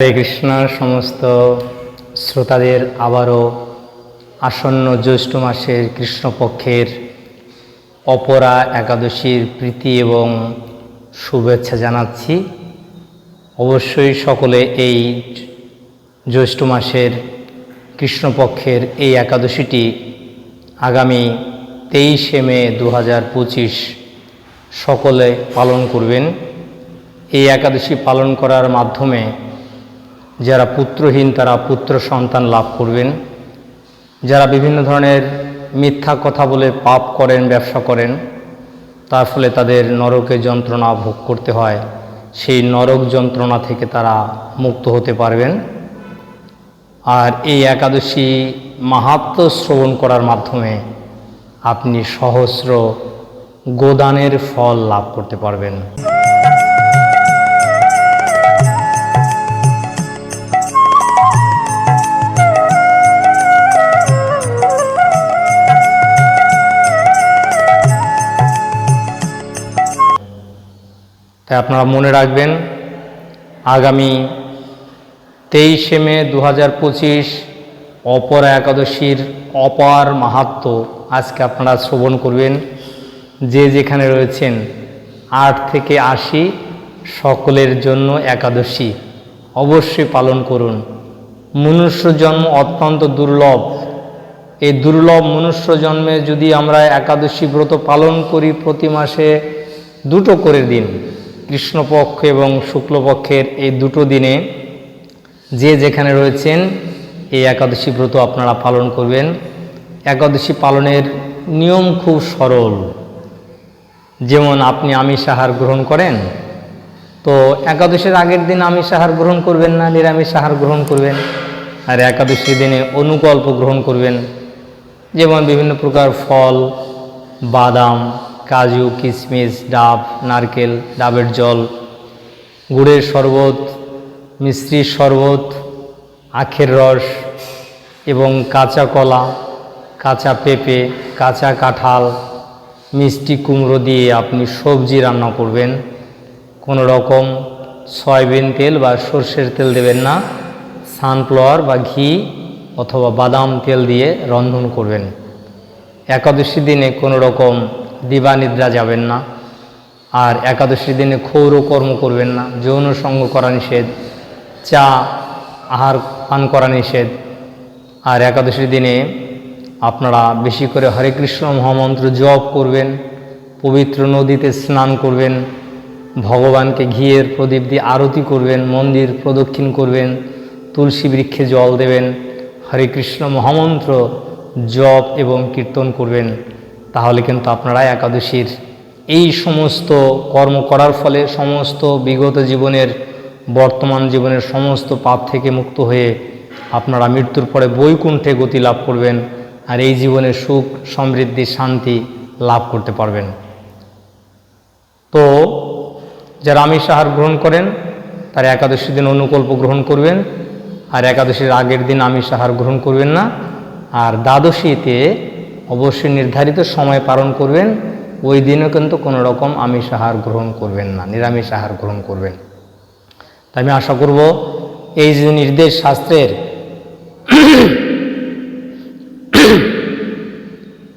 হরে কৃষ্ণ, সমস্ত শ্রোতাদের আবারও আসন্ন জ্যৈষ্ঠ মাসের কৃষ্ণপক্ষের অপরা একাদশীর প্রীতি এবং শুভেচ্ছা জানাচ্ছি। অবশ্যই সকলে এই জ্যৈষ্ঠ মাসের কৃষ্ণপক্ষের এই একাদশীটি আগামী তেইশে মে দু হাজার পঁচিশ সকলে পালন করবেন। এই একাদশী পালন করার মাধ্যমে যারা পুত্রহীন তারা পুত্র সন্তান লাভ করবেন। যারা বিভিন্ন ধরনের মিথ্যা কথা বলে পাপ করেন, ব্যবসা করেন, তার ফলে তাদের নরকে যন্ত্রণা ভোগ করতে হয়। সেই নরক যন্ত্রণা থেকে তারা মুক্ত হতে পারবেন। আর এই একাদশী মাহাত্ম শ্রবণ করার মাধ্যমে আপনি সহস্র গোদানের ফল লাভ করতে পারবেন। তাই আপনারা মনে রাখবেন, আগামী তেইশে মে দু হাজার পঁচিশ অপরা একাদশীর অপার মাহাত্ম আজকে আপনারা শ্রবণ করবেন। যে যেখানে রয়েছেন, আট থেকে আশি সকলের জন্য একাদশী অবশ্যই পালন করুন। মনুষ্য জন্ম অত্যন্ত দুর্লভ। এই দুর্লভ মনুষ্য জন্মে যদি আমরা একাদশী ব্রত পালন করি প্রতি মাসে দুটো করে দিন। কৃষ্ণপক্ষ এবং শুক্লপক্ষের এই দুটো দিনে যে যেখানে রয়েছেন, এই একাদশী ব্রত আপনারা পালন করবেন। একাদশী পালনের নিয়ম খুব সরল। যেমন আপনি আমিষ আহার গ্রহণ করেন, তো একাদশীর আগের দিন আমিষ আহার গ্রহণ করবেন না, নিরামিষ আহার গ্রহণ করবেন। আর একাদশী দিনে অনুকল্প গ্রহণ করবেন। যেমন বিভিন্ন প্রকার ফল, বাদাম কাজু কিশমিশ ডাব, নারকেল, ডাবের জল, গুড়ের শরবত, মিশ্রির শরবত, আখের রস এবং কাঁচা কলা, কাঁচা পেঁপে, কাঁচা কাঁঠাল, মিষ্টি কুমড়ো দিয়ে আপনি সবজি রান্না করবেন। কোনো রকম সয়াবিন তেল বা সর্ষের তেল দেবেন না। সানফ্লাওয়ার বা ঘি অথবা বাদাম তেল দিয়ে রন্ধন করবেন। একাদশী দিনে কোনো রকম দিবানিদ্রা যাবেন না। আর একাদশী দিনে ক্ষৌর কর্ম করবেন না। যৌন সঙ্গ করা নিষেধ, চা, আহার, পান করা নিষেধ। আর একাদশীর দিনে আপনারা বেশি করে হরে কৃষ্ণ মহামন্ত্র জপ করবেন, পবিত্র নদীতে স্নান করবেন, ভগবানকে ঘিয়ের প্রদীপ দিয়ে আরতি করবেন, মন্দির প্রদক্ষিণ করবেন, তুলসী বৃক্ষে জল দেবেন, হরে কৃষ্ণ মহামন্ত্র জপ এবং কীর্তন করবেন। তাহলে কিন্তু আপনারা একাদশীর এই সমস্ত কর্ম করার ফলে সমস্ত বিগত জীবনের, বর্তমান জীবনের সমস্ত পাপ থেকে মুক্ত হয়ে আপনারা মৃত্যুর পরে বৈকুণ্ঠে গতি লাভ করবেন আর এই জীবনে সুখ, সমৃদ্ধি, শান্তি লাভ করতে পারবেন। তো যারা আমিষ আহার গ্রহণ করেন, তারা একাদশী দিন অনুকল্প গ্রহণ করবেন আর একাদশীর আগের দিন আমিষ আহার গ্রহণ করবেন না। আর দ্বাদশীতে অবশ্যই নির্ধারিত সময় পালন করবেন। ওই দিনও কিন্তু কোনো রকম আমিষ আহার গ্রহণ করবেন না, নিরামিষ আহার গ্রহণ করবেন। তাই আমি আশা করব এই যে নির্দেশ শাস্ত্রের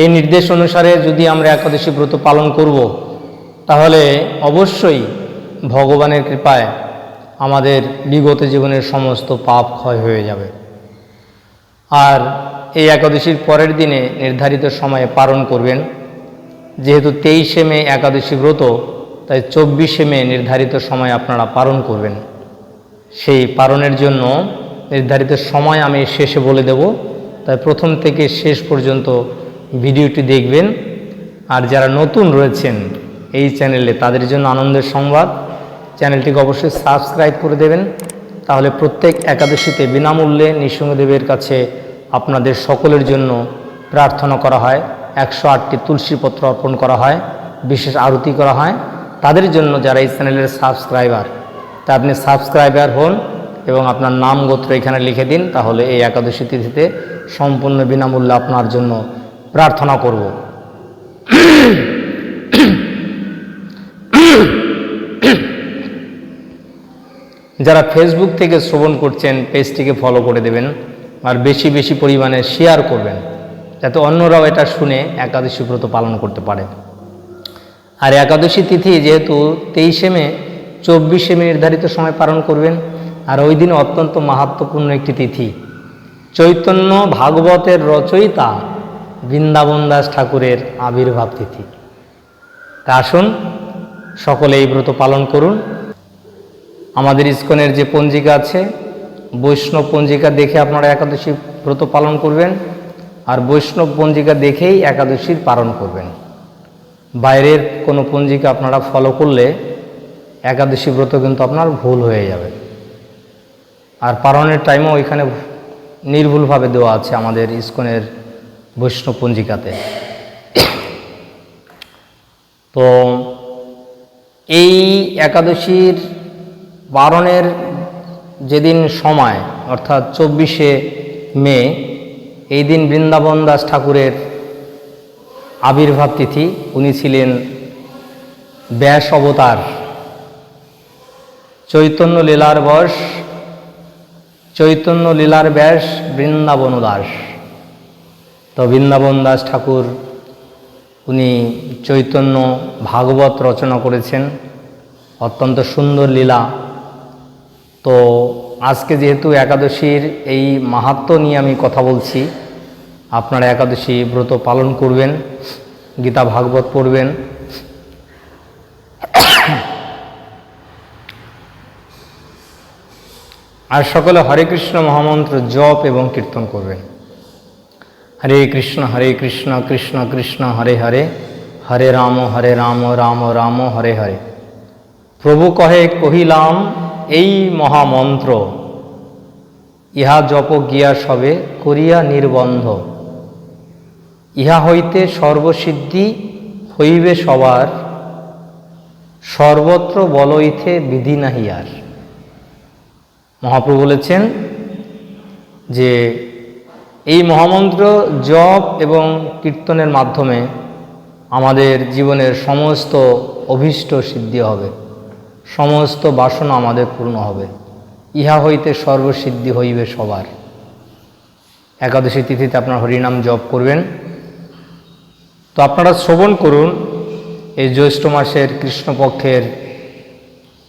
এই নির্দেশ অনুসারে যদি আমরা একাদশী ব্রত পালন করব, তাহলে অবশ্যই ভগবানের কৃপায় আমাদের বিগত জীবনের সমস্ত পাপ ক্ষয় হয়ে যাবে। আর এই একাদশীর পরের দিনে নির্ধারিত সময়ে পালন করবেন। যেহেতু তেইশে মে একাদশী ব্রত, তাই চব্বিশে মে নির্ধারিত সময় আপনারা পালন করবেন। সেই পালনের জন্য নির্ধারিত সময় আমি শেষে বলে দেব। তাই প্রথম থেকে শেষ পর্যন্ত ভিডিওটি দেখবেন। আর যারা নতুন রয়েছেন, এই চ্যানেলে তাদের জন্য আনন্দের সংবাদ। চ্যানেলটিকে অবশ্যই সাবস্ক্রাইব করে দেবেন। তাহলে প্রত্যেক একাদশীতে বিনামূল্যে নৃসিংহদেবের কাছে আপনাদের সকলের জন্য প্রার্থনা করা হয়। একশো আটটি তুলসীপত্র অর্পণ করা হয়, বিশেষ আরতি করা হয়। তাদের জন্য যারা এই চ্যানেলের সাবস্ক্রাইবার, তা আপনি সাবস্ক্রাইবার হন এবং আপনার নাম গোত্র এখানে লিখে দিন, তাহলে এই একাদশী তিথিতে সম্পূর্ণ বিনামূল্যে আপনার জন্য প্রার্থনা করব। যারা ফেসবুক থেকে শ্রবণ করছেন, পেজটিকে ফলো করে দেবেন। আর বেশি বেশি পরিমাণে শেয়ার করবেন, যাতে অন্যরাও এটা শুনে একাদশী ব্রত পালন করতে পারে। আর একাদশী তিথি যেহেতু তেইশে মে, চব্বিশে মে নির্ধারিত সময় পালন করবেন, আর ওই দিন অত্যন্ত মাহাত্মপূর্ণ একটি তিথি। চৈতন্য ভাগবতের রচয়িতা বৃন্দাবন দাস ঠাকুরের আবির্ভাব তিথি। তা আসুন সকলে এই ব্রত পালন করুন। আমাদের ইস্কনের যে পঞ্জিকা আছে বৈষ্ণব পঞ্জিকা দেখে আপনারা একাদশী ব্রত পালন করবেন আর বৈষ্ণব পঞ্জিকা দেখেই একাদশীর পালন করবেন। বাইরের কোনো পঞ্জিকা আপনারা ফলো করলে একাদশী ব্রত কিন্তু আপনার ভুল হয়ে যাবে। আর পালনের টাইমও ওইখানে নির্ভুলভাবে দেওয়া আছে আমাদের ইস্কনের বৈষ্ণব পঞ্জিকাতে। তো এই একাদশীর পালনের যেদিন সময়, অর্থাৎ চব্বিশে মে, এই দিন বৃন্দাবন দাস ঠাকুরের আবির্ভাব তিথি, উনি ছিলেন ব্যাস অবতার। চৈতন্য লীলার বয়স চৈতন্য লীলার ব্যাস বৃন্দাবন দাস। তো বৃন্দাবন দাস ঠাকুর, উনি চৈতন্য ভাগবত রচনা করেছেন। অত্যন্ত সুন্দর লীলা। তো আজকে যেহেতু একাদশীর এই মাহাত্ম নিয়ে আমি কথা বলছি, আপনারা একাদশী ব্রত পালন করবেন, গীতা ভাগবত পড়বেন। আর সকলে হরে কৃষ্ণ মহামন্ত্র জপ এবং কীর্তন করবেন। হরে কৃষ্ণ হরে কৃষ্ণ কৃষ্ণ কৃষ্ণ, হরে হরে হরে রাম হরে রাম রাম রাম, হরে হরে। প্রভু কহে কহিলাম এই মহামন্ত্র। ইহা জপ গিয়া সবে করিয়া নির্বন্ধ। ইহা হইতে সর্বসিদ্ধি হইবে সবার, সর্বত্র বলইথে বিধি নাহিয়ার মহাপ্রভু বলেছেন যে, এই মহামন্ত্র জপ এবং কীর্তনের মাধ্যমে আমাদের জীবনের সমস্ত অভীষ্ট সিদ্ধি হবে। সমস্ত বাসনা আমাদের পূর্ণ হবে। ইহা হইতে সর্বসিদ্ধি হইবে সবার। একাদশী তিথিতে আপনার হরিনাম জপ করবেন। তো আপনারা শ্রবণ করুন, এই জ্যৈষ্ঠ মাসের কৃষ্ণপক্ষের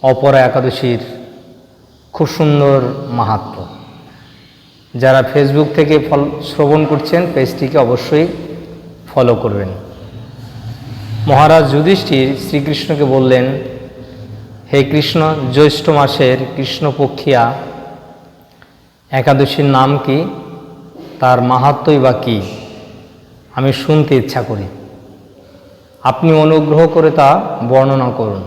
অপরা একাদশীর খুব সুন্দর মাহাত্ম। যারা ফেসবুক থেকে ফল, শ্রবণ করছেন, পেজটিকে অবশ্যই ফলো করবেন। মহারাজ যুধিষ্ঠির শ্রীকৃষ্ণকে বললেন হে কৃষ্ণ, জ্যৈষ্ঠ মাসের কৃষ্ণপক্ষিয়া, একাদশীর নাম কি? তার মাহাত্মই বা কী? আমি শুনতে ইচ্ছা করি। আপনি অনুগ্রহ করে তা বর্ণনা করুন।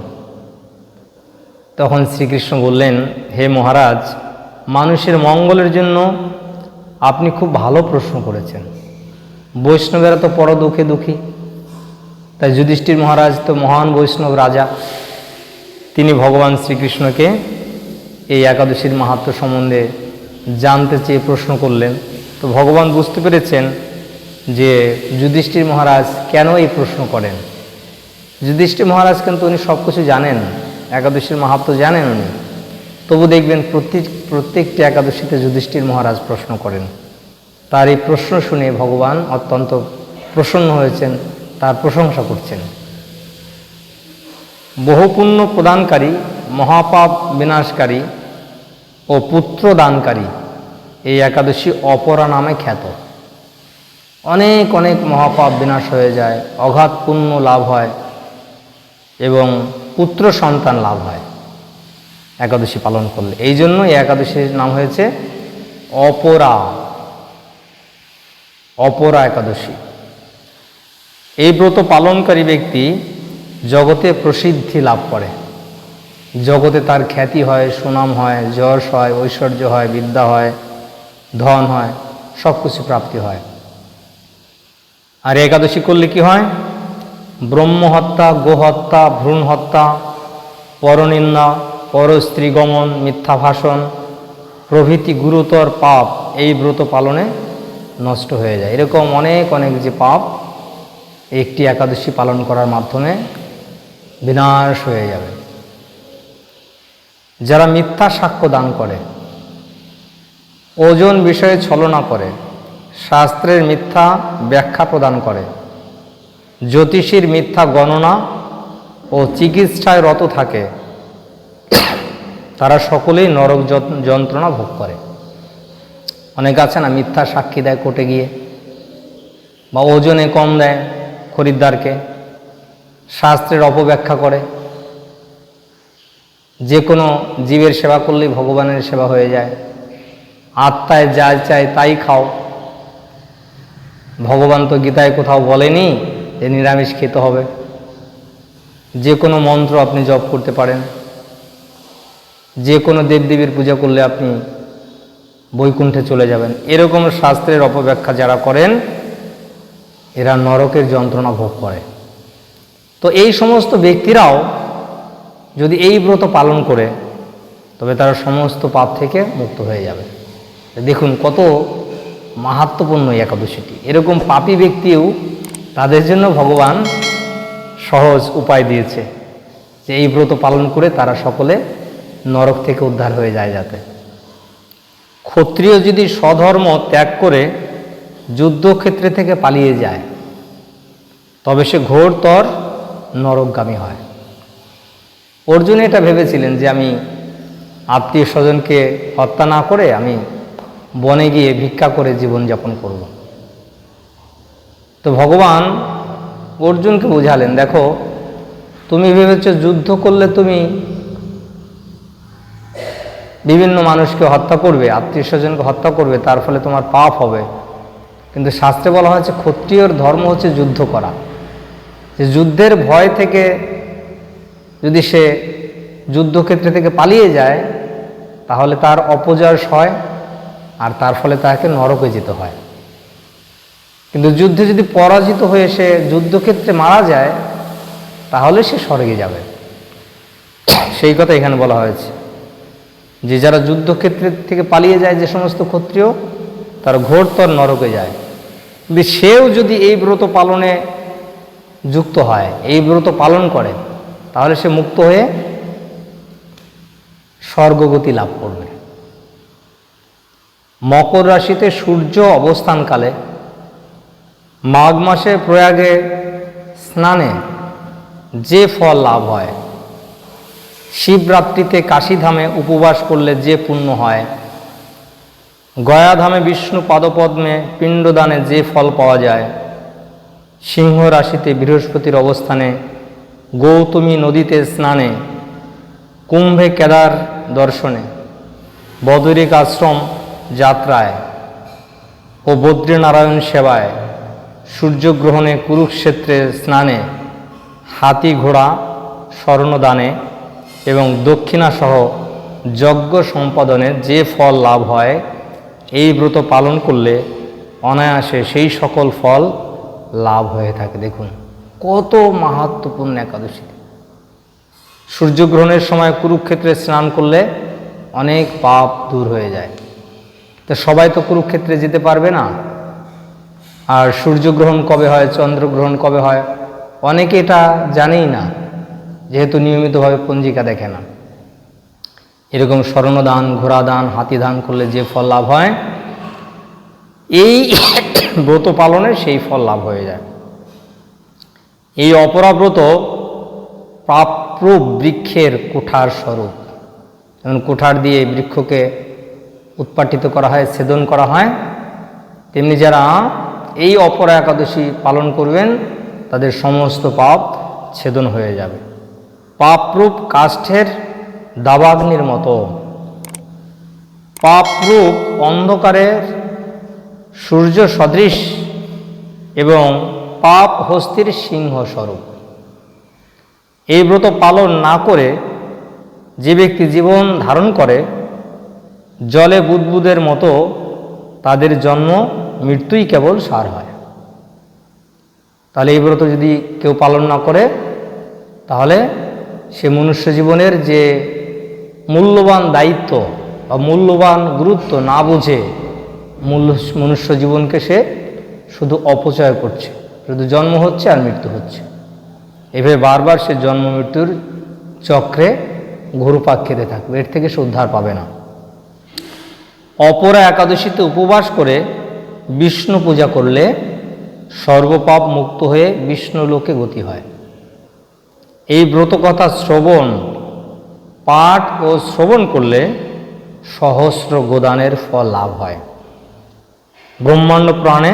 তখন শ্রীকৃষ্ণ বললেন, হে মহারাজ, মানুষের মঙ্গলের জন্য আপনি খুব ভালো প্রশ্ন করেছেন। বৈষ্ণবেরা তো পর দুঃখে দুঃখী। তাই যুধিষ্ঠির মহারাজ তো মহান বৈষ্ণব রাজা। তিনি ভগবান শ্রীকৃষ্ণকে এই একাদশীর মাহাত্ম সম্বন্ধে জানতে চেয়ে প্রশ্ন করলেন। তো ভগবান বুঝতে পেরেছেন যে যুধিষ্ঠির মহারাজ কেন এই প্রশ্ন করেন? যুধিষ্ঠির মহারাজ কিন্তু উনি সব কিছু জানেন, একাদশীর মাহাত্ম জানেন উনি। তবু দেখবেন প্রত্যেক প্রত্যেকটি একাদশীতে যুধিষ্ঠির মহারাজ প্রশ্ন করেন। তার এই প্রশ্ন শুনে ভগবান অত্যন্ত প্রসন্ন হয়েছেন, তার প্রশংসা করছেন। বহুপুণ্য প্রদানকারী, মহাপাপ বিনাশকারী ও পুত্র দানকারী এই একাদশী অপরা নামে খ্যাত। অনেক অনেক মহাপাপ বিনাশ হয়ে যায় অগাধ পুণ্য লাভ হয় এবং পুত্র সন্তান লাভ হয়। একাদশী পালন করলে। এই জন্য এই একাদশীর নাম হয়েছে অপরা অপরা একাদশী। এই ব্রত পালনকারী ব্যক্তি জগতে প্রসিদ্ধি লাভ করে। জগতে তার খ্যাতি হয়, সুনাম হয়, যশ হয়, ঐশ্বর্য হয়, বিদ্যা হয়, ধন হয় সব কিছু প্রাপ্তি হয়। আর একাদশী করলে কি হয়? ব্রহ্মহত্যা, গোহত্যা ভ্রূণ হত্যা পরনিন্দা পরস্ত্রী গমন মিথ্যা ভাষণ প্রভৃতি গুরুতর পাপ এই ব্রত পালনে নষ্ট হয়ে যায়। এরকম অনেক অনেক যে পাপ, একটি একাদশী পালন করার মাধ্যমে বিনাশ হয়ে যাবে। যারা মিথ্যা সাক্ষ্য দান করে, ওজন বিষয়ে ছলনা করে, শাস্ত্রের মিথ্যা ব্যাখ্যা প্রদান করে, জ্যোতিষীর মিথ্যা গণনা ও চিকিৎসায় রত থাকে, তারা সকলেই নরক যন্ত্রণা ভোগ করে। অনেক আছে না, মিথ্যা সাক্ষী দেয় কোর্টে গিয়ে, বা ওজনে কম দেয় খরিদ্দারকে। শাস্ত্রের অপব্যাখ্যা করে। যে কোনো জীবের সেবা করলেই ভগবানের সেবা হয়ে যায়। আত্মায় যা চায় তাই খাও। ভগবান তো গীতায় কোথাও বলেনি যে নিরামিষ খেতে হবে। যে কোনো মন্ত্র আপনি জপ করতে পারেন। যে কোনো দেবদেবীর পূজা করলে আপনি বৈকুণ্ঠে চলে যাবেন। এরকম শাস্ত্রের অপব্যাখ্যা যারা করেন, এরা নরকের যন্ত্রণা ভোগ করে। তো এই সমস্ত ব্যক্তিরাও যদি এই ব্রত পালন করে, তবে তারা সমস্ত পাপ থেকে মুক্ত হয়ে যাবে। দেখুন কত মাহাত্মপূর্ণ একাদশীটি। এরকম পাপী ব্যক্তিও তাদের জন্য ভগবান সহজ উপায় দিয়েছে যে এই ব্রত পালন করে তারা সকলে নরক থেকে উদ্ধার হয়ে যায় যাতে। ক্ষত্রিয় যদি স্বধর্ম ত্যাগ করে যুদ্ধক্ষেত্রে থেকে পালিয়ে যায়, তবে সে ঘোরতর নরকগামী হয়। অর্জুন এটা ভেবেছিলেন যে আমি আত্মীয় স্বজনকে হত্যা না করে আমি বনে গিয়ে ভিক্ষা করে জীবনযাপন করব। তো ভগবান অর্জুনকে বোঝালেন, দেখো, তুমি ভেবেছ যুদ্ধ করলে তুমি বিভিন্ন মানুষকে হত্যা করবে, আত্মীয় স্বজনকে হত্যা করবে, তার ফলে তোমার পাপ হবে। কিন্তু শাস্ত্রে বলা হয়েছে, ক্ষত্রিয়র ধর্ম হচ্ছে যুদ্ধ করা। যুদ্ধের ভয় থেকে যদি সে যুদ্ধক্ষেত্রে থেকে পালিয়ে যায়, তাহলে তার অপজয় হয় আর তার ফলে তাকে নরকে যেতে হয়। কিন্তু যুদ্ধে যদি পরাজিত হয়ে সে যুদ্ধক্ষেত্রে মারা যায়, তাহলে সে স্বর্গে যাবে। সেই কথা এখানে বলা হয়েছে। যে যারা যুদ্ধক্ষেত্রের থেকে পালিয়ে যায় যে সমস্ত ক্ষত্রিয়, তার ঘোরতর নরকে যায়। কিন্তু সেও যদি এই ব্রত পালনে যুক্ত হয়, এই ব্রত পালন করে, তাহলে সে মুক্ত হয়ে স্বর্গগতি লাভ করবে। মকর রাশিতে সূর্য অবস্থানকালে মাঘ মাসে প্রয়াগে স্নানে যে ফল লাভ হয়, শিবরাত্রিতে কাশীধামে উপবাস করলে যে পুণ্য হয়, গয়াধামে বিষ্ণু পাদপদ্মে পিণ্ডদানে যে ফল পাওয়া যায় সিংহ রাশিতে বৃহস্পতির অবস্থানে গৌতমী নদীতে স্নানে, কুম্ভে কেদার দর্শনে, বদরিক আশ্রম যাত্রায় ও বদ্রীনারায়ণ সেবায় সূর্যগ্রহণে কুরুক্ষেত্রে স্নানে, হাতি ঘোড়া, স্বর্ণদানে এবং দক্ষিণাসহ যজ্ঞ সম্পাদনে যে ফল লাভ হয়, এই ব্রত পালন করলে অনায়াসে সেই সকল ফল লাভ হয়ে থাকে। দেখুন, কত মাহাত্মপূর্ণ একাদশী। সূর্যগ্রহণের সময় কুরুক্ষেত্রে স্নান করলে অনেক পাপ দূর হয়ে যায়। তো সবাই তো কুরুক্ষেত্রে যেতে পারবে না। আর সূর্যগ্রহণ কবে হয়, চন্দ্রগ্রহণ কবে হয়, অনেকে এটা জানেই না। যেহেতু নিয়মিতভাবে পঞ্জিকা দেখে না। এরকম স্বর্ণদান, ঘোড়াদান, হাতিদান করলে যে ফল লাভ হয় এই ব্রত পালনে সেই ফল লাভ হয়ে যায়। এই অপরাব্রত প্রাপ্য বৃক্ষের কুঠার স্বরূপ। যেমন কুঠার দিয়ে বৃক্ষকে উৎপাটিত করা হয়, ছেদন করা হয়, তেমনি যারা এই অপরা একাদশী পালন করবেন, তাদের সমস্ত পাপ ছেদন হয়ে যাবে। পাপরূপ কাষ্ঠের দাবাগ্নির মতো। পাপরূপ অন্ধকারের সূর্য সদৃশ এবং পাপ হস্তির সিংহ স্বরূপ। এই ব্রত পালন না করে যে ব্যক্তি জীবন ধারণ করে, জলে বুদবুদের মতো তাদের জন্ম, মৃত্যুই কেবল সার হয়। তাহলে এই ব্রত যদি কেউ পালন না করে, তাহলে সে মনুষ্য জীবনের যে মূল্যবান দায়িত্ব বা মূল্যবান গুরুত্ব না বুঝে মনুষ্য জীবনকে সে শুধু অপচয় করছে, শুধু জন্ম হচ্ছে আর মৃত্যু হচ্ছে। এভাবে বারবার সে জন্ম মৃত্যুর চক্রে ঘুরপাক খেতে থাকবে, এর থেকে সে উদ্ধার পাবে না। অপরা একাদশীতে উপবাস করে বিষ্ণু পূজা করলে সর্বপাপ মুক্ত হয়ে বিষ্ণু লোকে গতি হয়। এই ব্রত কথা শ্রবণ, পাঠ ও শ্রবণ করলে সহস্র গোদানের ফল লাভ হয়। ব্রহ্মাণ্ড প্রাণে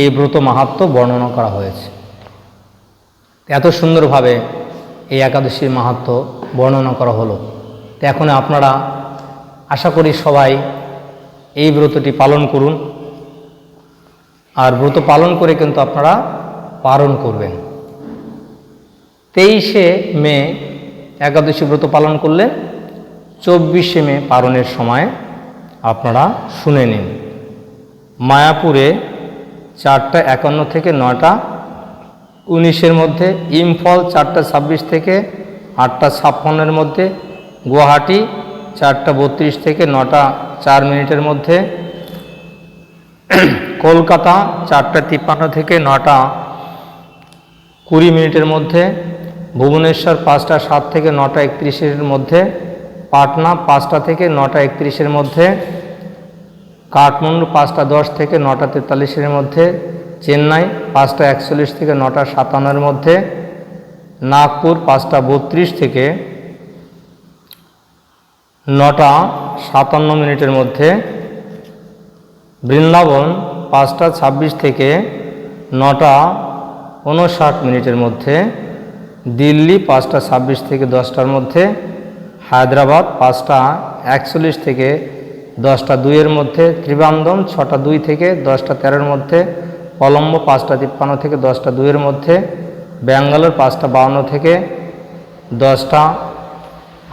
এই ব্রত মাহাত্ম বর্ণনা করা হয়েছে। এত সুন্দরভাবে এই একাদশীর মাহাত্ম বর্ণনা করা হলো। তো এখন আপনারা আশা করি সবাই এই ব্রতটি পালন করুন। আর ব্রত পালন করে কিন্তু আপনারা পালন করবেন। তেইশে মে একাদশী ব্রত পালন করলেন চব্বিশে মে পালনের সময় আপনারা শুনে নিন। মায়াপুরে চারটা একান্ন থেকে নটা উনিশের মধ্যে ইম্ফল চারটা ছাব্বিশ থেকে আটটা ছাপ্পান্নের মধ্যে, গুয়াহাটি চারটা বত্রিশ থেকে নটা চার মিনিটের মধ্যে, কলকাতা চারটা তিপ্পান্ন থেকে নটা কুড়ি মিনিটের মধ্যে, ভুবনেশ্বর পাঁচটা সাত থেকে নটা একত্রিশের মধ্যে, পাটনা পাঁচটা থেকে নটা একত্রিশের মধ্যে কাঠমান্ডু পাঁচটা দশ থেকে নটা তেতাল্লিশের মধ্যে, চেন্নাই পাঁচটা একচল্লিশ থেকে নটা সাতান্নের মধ্যে, নাগপুর পাঁচটা বত্রিশ থেকে নটা সাতান্ন মিনিটের মধ্যে, বৃন্দাবন পাঁচটা ছাব্বিশ থেকে নটা উনষাট মিনিটের মধ্যে, দিল্লি পাঁচটা ছাব্বিশ থেকে দশটার মধ্যে, হায়দ্রাবাদ পাঁচটা একচল্লিশ থেকে দশটা দুইয়ের মধ্যে ত্রিবান্দম ছটা দুই থেকে দশটা তেরোর মধ্যে কলম্বো, পাঁচটা তিপ্পান্ন থেকে দশটা দুইয়ের মধ্যে ব্যাঙ্গালোর, পাঁচটা বাউন্ন থেকে দশটা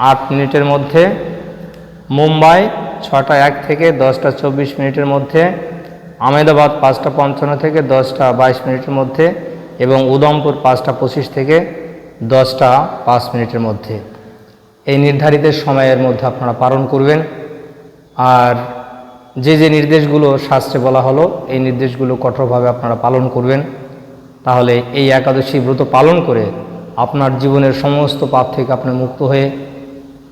আট মিনিটের মধ্যে মুম্বাই, ছটা এক থেকে দশটা চব্বিশ মিনিটের মধ্যে আমেদাবাদ পাঁচটা পঞ্চান্ন থেকে দশটা বাইশ মিনিটের মধ্যে এবং উদমপুর পাঁচটা পঁচিশ থেকে দশটা পাঁচ মিনিটের মধ্যে। এই নির্ধারিত সময়ের মধ্যে আপনারা পালন করবেন। আর যে যে নির্দেশগুলো শাস্ত্রে বলা হলো, এই নির্দেশগুলো কঠোরভাবে আপনারা পালন করবেন। তাহলে এই একাদশী ব্রত পালন করে আপনার জীবনের সমস্ত পাপ থেকে আপনি মুক্ত হয়ে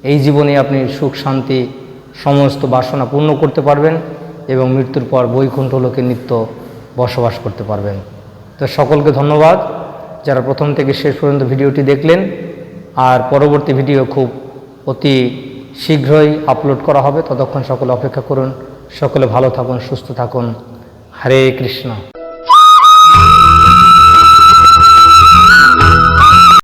এই জীবনে আপনি সুখ, শান্তি সমস্ত বাসনা পূর্ণ করতে পারবেন এবং মৃত্যুর পর বৈকুণ্ঠ লোকে নিত্য বসবাস করতে পারবেন। তো সকলকে ধন্যবাদ যারা প্রথম থেকে শেষ পর্যন্ত ভিডিওটি দেখলেন। আর পরবর্তী ভিডিও খুব অতি শীঘ্রই আপলোড করা হবে। ততক্ষণ সকলে অপেক্ষা করুন। সকলে ভালো থাকুন, সুস্থ থাকুন। হরে কৃষ্ণ।